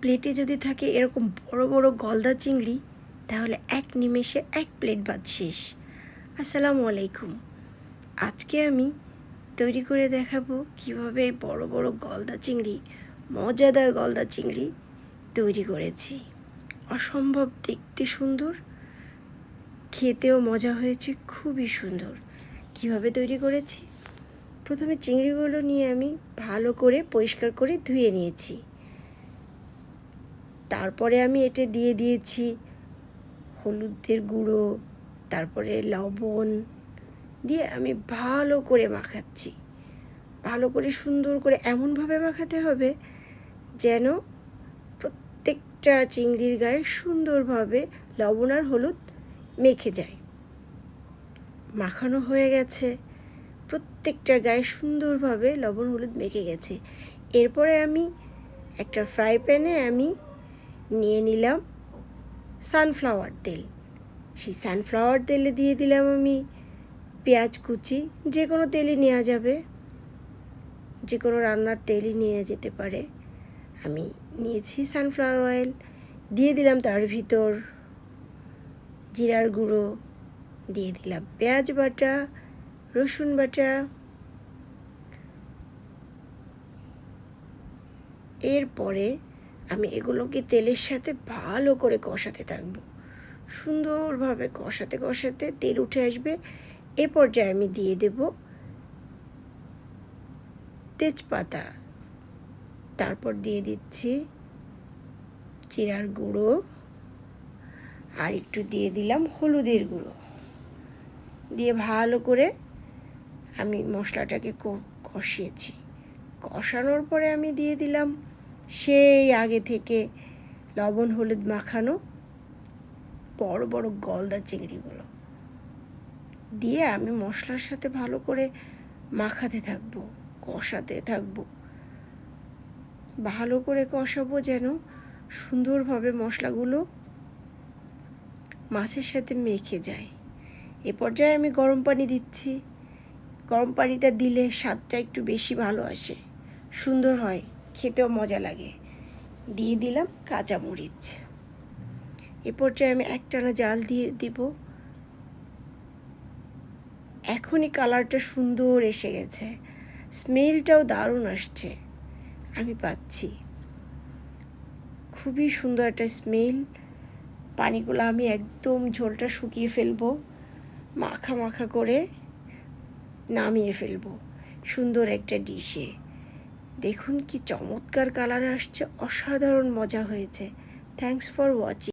প্লেটে যদি থাকে এরকম বড় বড় গলদা চিংড়ি, তাহলে এক নিমেষে এক প্লেট ভাত শেষ। আসসালামু আলাইকুম। আজকে আমি তৈরি করে দেখাবো কীভাবে বড় বড় গলদা চিংড়ি, মজাদার গলদা চিংড়ি তৈরি করেছি। অসম্ভব দেখতে সুন্দর, খেতেও মজা হয়েছে, খুবই সুন্দর। কীভাবে তৈরি করেছি? প্রথমে চিংড়িগুলো নিয়ে আমি ভালো করে পরিষ্কার করে ধুয়ে নিয়েছি। তারপরে আমি এতে দিয়ে দিয়েছি হলুদের গুঁড়ো, তারপরে লবণ দিয়ে আমি ভালো করে মাখাচ্ছি। ভালো করে সুন্দর করে এমনভাবে মাখাতে হবে যেন প্রত্যেকটা চিংড়ির গায়ে সুন্দরভাবে লবণ আর হলুদ মেখে যায়। মাখানো হয়ে গেছে। প্রত্যেকটা গায়ে সুন্দরভাবে লবণ হলুদ মেখে গেছে। এরপরে আমি একটা ফ্রাই প্যানে আমি নিয়ে নিলাম সানফ্লাওয়ার তেল। সেই সানফ্লাওয়ার তেলে দিয়ে দিলাম আমি পেঁয়াজ কুচি, যে কোনো তেলই নেওয়া যাবে। যে কোনো রান্নার তেলই নিয়ে যেতে পারে। আমি নিয়েছি সানফ্লাওয়ার অয়েল দিয়ে দিলাম তার ভিতর জিরার গুঁড়ো, দিয়ে দিলাম পেঁয়াজ বাটা, রসুন বাটা। এরপরে আমি এগুলোকে তেলের সাথে ভালো করে কষাতে থাকব। সুন্দরভাবে কষাতে কষাতে তেল উঠে আসবে। এ পর্যায়ে আমি দিয়ে দেব তেজপাতা। তারপর দিয়ে দিচ্ছি জিরার গুঁড়ো। আর একটু দিয়ে দিলাম হলুদের গুঁড়ো। দিয়ে ভালো করে আমি মশলাটাকে কষিয়েছি। কষানোর পরে আমি দিয়ে দিলাম সেই আগে থেকে লবণ, হলুদ মাখানো বড় বড় গলদা চিংড়িগুলো দিয়ে আমি মশলার সাথে ভালো করে মাখাতে থাকব, কষাতে থাকব। ভালো করে কষাবো যেন সুন্দরভাবে মশলাগুলো মাছের সাথে মেখে যায়। এ পর্যায়ে আমি গরম পানি দিচ্ছি। গরম পানিটা দিলে স্বাদটা একটু বেশি ভালো আসে, সুন্দর হয়। খেতেও মজা লাগে। দিয়ে দিলাম কাঁচা মরিচ। এ পর্যায়ে আমি একটানা জাল দিয়ে দিব। এখনই কালারটা সুন্দর এসে গেছে। স্মেলটাও দারুণ আসছে। আমি পাচ্ছি। খুবই সুন্দর একটা স্মেল। পানিগুলো আমি একদম ঝোলটা শুকিয়ে ফেলব। মাখা মাখা করে নামিয়ে ফেলব। সুন্দর একটা ডিশে। দেখুন কি চমৎকার কালার আসছে অসাধারণ মজা হয়েছে। Thanks for watching